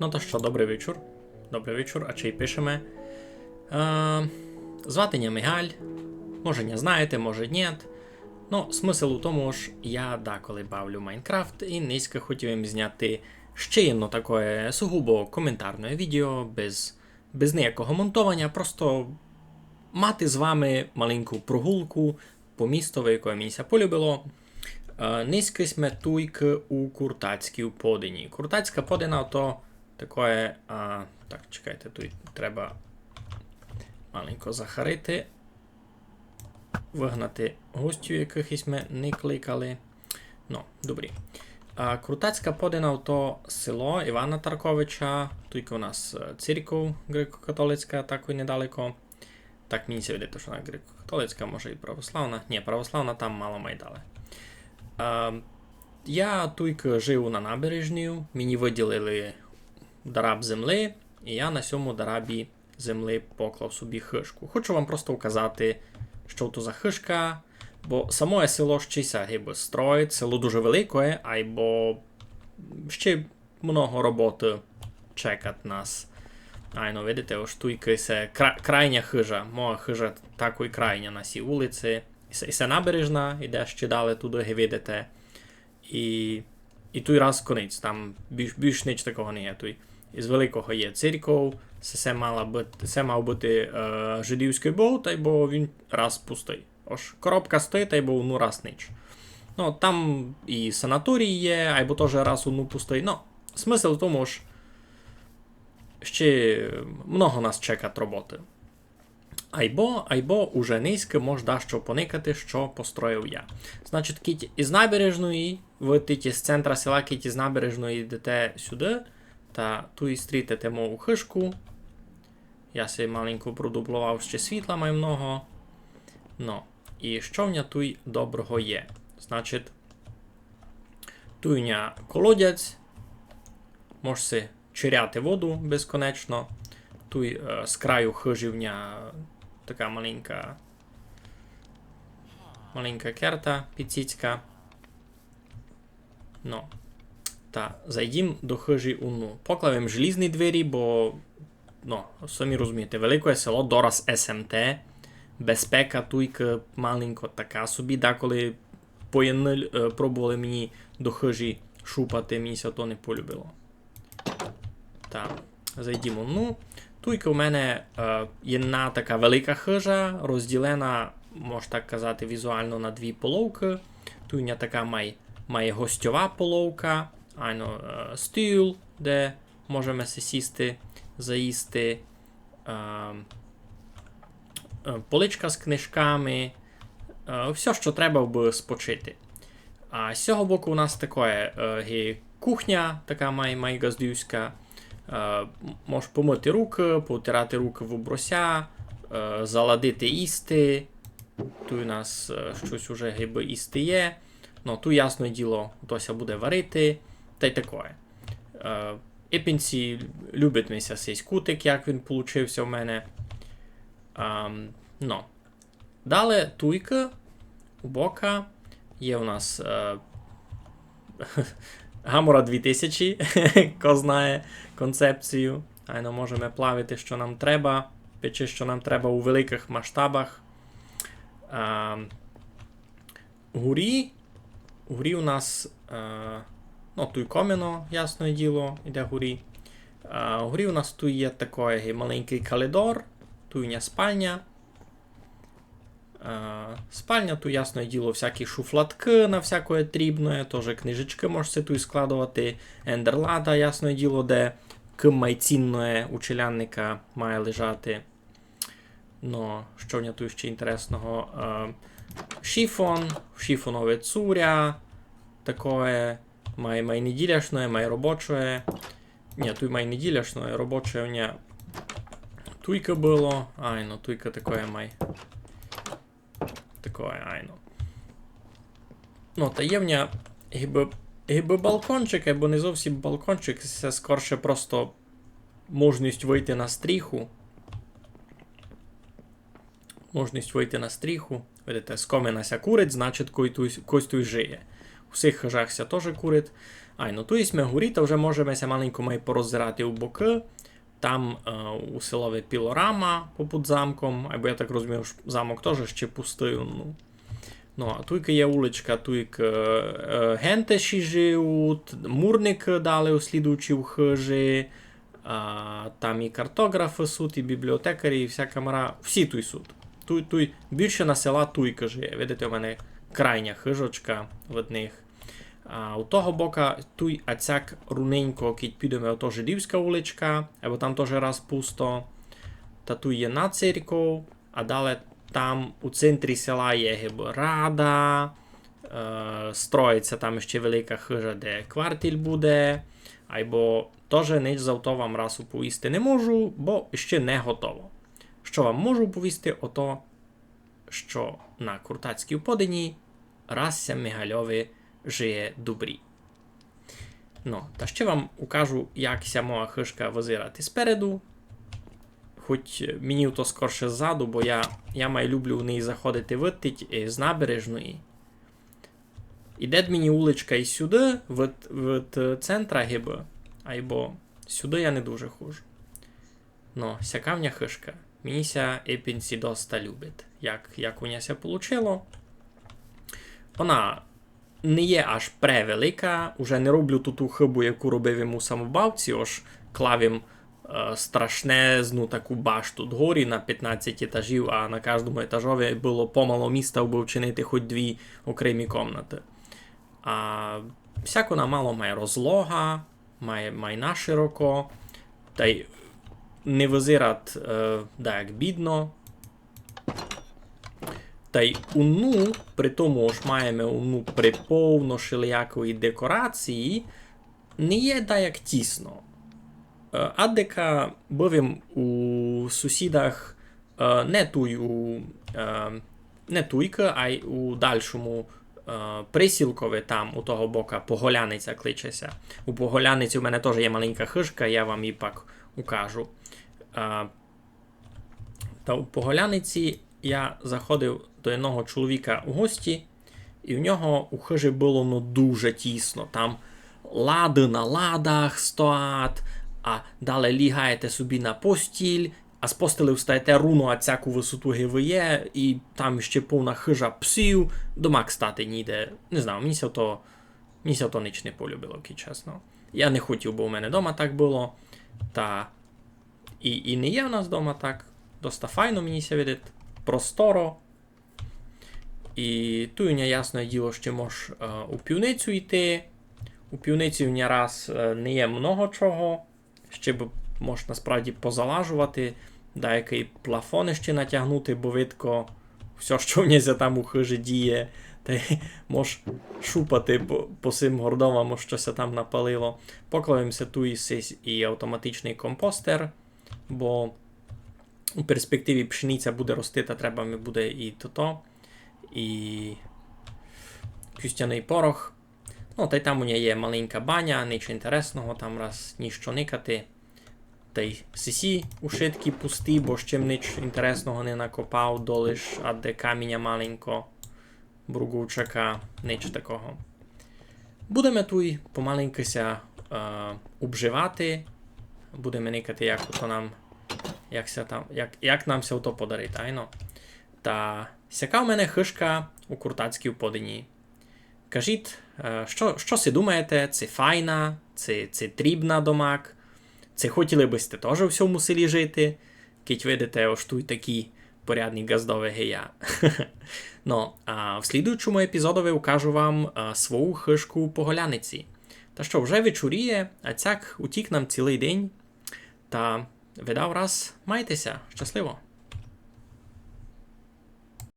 Ну то що, добрий вечір. Добрий вечір, а чи пишемо. Е, звати мене Мигаль. Може, не знаєте, може ні. Ну, смисл у тому ж, я деколи бавлю Майнкрафт і низько хотів їм зняти ще одно таке сугубо коментарне відео без, без ніякого монтування, просто мати з вами маленьку прогулку по місту, яке мені полюбило. Е, Низько сме туйк у Куртацькій подині. Куртацька подина то таке. А, так, чекайте, тут треба маленько захарити. Вигнати гостів, якихось ми не кликали. Ну, добрі. А, Крутацька подина то село Івана Тарковича. Тут у нас е, церков греко-католицька, так і недалеко. Так, мені видить, що вона греко-католицька, може і православна. Ні, православна там мало майдали. А, я тут жив на набережні, мені виділили дараб земли, і я на цьому дарабі земли поклав собі хишку. Хочу вам просто вказати, що то за хишка, бо самое село щися гиби строїть, село дуже велике, айбо ще много роботи чекать нас. Айно, видите, ось тут се кра, крайня хижа. Моя хижа такої крайня на цій вулиці. І се набережна, іде ще далі туди, ви видите. І, і той раз конець, там більш, більш ніч такого не є. Із великого є церков, це, мала бути, це мав бути е, жидівський бог, та й бо він раз пустий. Ось коробка стоїть, та й був ну раз ніч. Ну, там і санаторій є, або теж раз ну пустий. Ну, смисл в тому ж, ще много нас чекать роботи. Айбо, айбо уже низько можна що поникати, що построїв я. Значить, кіть із набережної, ви тільки з центра села, кіть із набережної йдете сюди, та тут і стрітите мову хишку. Я собі маленько продублував ще світла маю много. Ну, і що в ня тут доброго є? Значить, туйня колодязь, можеш си чиряти воду безконечно. Тут е, з краю хижівня така маленька маленька керта підсіцька. Ну. Та зайдім до хижі уну. Поклавим желізні двері, бо, ну, самі розумієте, велике село Дорас СМТ. Безпека туйка маленько така собі, деколи поєниль е, пробували мені до хижі шупати, мені ся то не полюбило. Так, зайдімо. Ну, туйка у мене е, єдна така велика хижа, розділена, можна так казати, візуально на дві половки. Туйня така має, має гостьова половка, айно е, стіл, де можемо сісти, заїсти. Е, е, поличка з книжками, все, що треба би спочити. А з цього боку у нас таке е, кухня, така май, май газдівська. Е, можеш помити руки, потирати руки в оброся, заладити їсти. Тут у нас щось уже гиби їсти є. Ну, тут, ясне діло, хтось буде варити. Та й таке. Е, Іпінці любить мися цей кутик, як він получився в мене. Е, ну. Далі туйка у бока. Є у нас е, Гамора 2000, хто знає концепцію. Айно можемо плавити, що нам треба. Печи, що нам треба у великих масштабах. А, Гурі. Гурі у нас. А, ну, тут коміно, ясне діло, іде гурі. А, Гурі у нас тут є такий маленький калідор, тут спальня. А, Спальня, тут, ясне діло, всякі шуфлатки на всяке дрібне, теж книжечки можете тут складувати. Ендерлада, ясне діло, де кмайцінне у челянника має лежати. Ну, що в нього тут ще інтересного? А, Шифон, шифонове цуря, таке, має, має неділяшне, має робоче. Ні, тут має неділяшне, робоче у нього туйка було. Ай, ну туйка таке має такое, айно. Ну, таємня, гіби, гіби балкончик, або не зовсім балкончик, це скорше просто можливість вийти на стріху. Можливість вийти на стріху. Видите, з коминася курить, значить, когось тут жиє. У всіх хижахся теж курить. Ай, ну тут ми горі, то вже можемося маленько май пороззирати у боки. Там е, у силове пілорама попід замком, або я так розумію, що замок теж ще пустий. Ну, ну а туйка є уличка, туйка е, гентеші живуть, мурник дали у слідуючі в хижі, а, там і картографи суд, і бібліотекарі, і всяка мара. Всі туй суд. Туй, туй, більше на села туйка живе. Видите, у мене крайня хижочка в одних. А у того бока туй ацяк руненько, кіть підемо, ото жидівська вуличка, або там теж раз пусто. Та тут є на церков, а далі там у центрі села є гиби рада, е, строїться там ще велика хижа, де кварталь буде. Або теж ніч завто вам раз оповісти не можу, бо ще не готово. Що вам можу повісти, ото, що на Куртацькій подині Рася Мігальові жиє добрі. Ну, та ще вам укажу, як ся моя хишка визирати спереду. Хоч мені то скорше ззаду, бо я, я май люблю в неї заходити витить е, з набережної. Іде мені уличка і сюди, від, від центра гиби, або сюди я не дуже хожу. Ну, сякавня хишка. Мені ся епінці доста любить. Як, як у ся получило. Вона не є аж превелика. Уже не роблю ту ту хибу, яку робив йому самобавці, ож клавім е, страшнезну таку башту дгорі на 15 етажів, а на кожному етажові було помало міста, аби вчинити хоч дві окремі комнати. А всяко вона мало має розлога, має майна широко, та й не визират е, да, як бідно. Та й уну, при тому ж маємо уну при повно шилякої декорації, не є да як тісно. Е, Адека бовім у сусідах е, не туй у е, не туйка, а й у дальшому присілкові там у того бока Поголяниця кличеся. У Поголяниці у мене теж є маленька хижка, я вам її пак укажу. Та у Поголяниці я заходив до одного чоловіка у гості, і в нього у хижі було ну, дуже тісно. Там лади на ладах стоять, а далі лігаєте собі на постіль, а з постелі встаєте руну, а цяку висоту гивиє, і там ще повна хижа псів, дома стати ніде. Не знаю, мені ся то, мені ся ніч не полюбило, чесно. Я не хотів, бо у мене вдома так було. Та і, і не є в нас вдома так. Доста файно мені ся видить, просторо. І туюня, ясне діло, що можеш е, у півницю йти. У півниці в раз е, не є много чого. Ще б можеш насправді позалажувати, деякий плафони ще натягнути, бо видко все, що в нязя там у хижі діє. Та можеш шупати по, по цим гордовам, щось там напалило. Поклавимося ту і, сись і автоматичний компостер, бо у перспективі пшениця буде рости, та треба буде і то-то і кюстяний порох. Ну, та й там у нього є маленька баня, нічого інтересного, там раз ніщо никати. Та й сисі ушитки пусті, бо ще ніч інтересного не накопав, долиш, а де каміння маленько, бругучака, ніч такого. Будемо тут помаленькися е, обживати, будемо никати, як то нам, як, ся там, як, як нам ся то подарить, айно. Та сяка в мене хишка у куртацькій подині. Кажіть, е, що що си думаєте, це файна, це, це трібна домак, це хотіли би сте теж у всьому селі жити, кіть видите, ось тут такі порядні газдові гея. ну, а в слідуючому епізодові укажу вам а, свою хишку по голяниці. Та що вже вечоріє, а цяк утік нам цілий день. Та видав раз, майтеся, щасливо!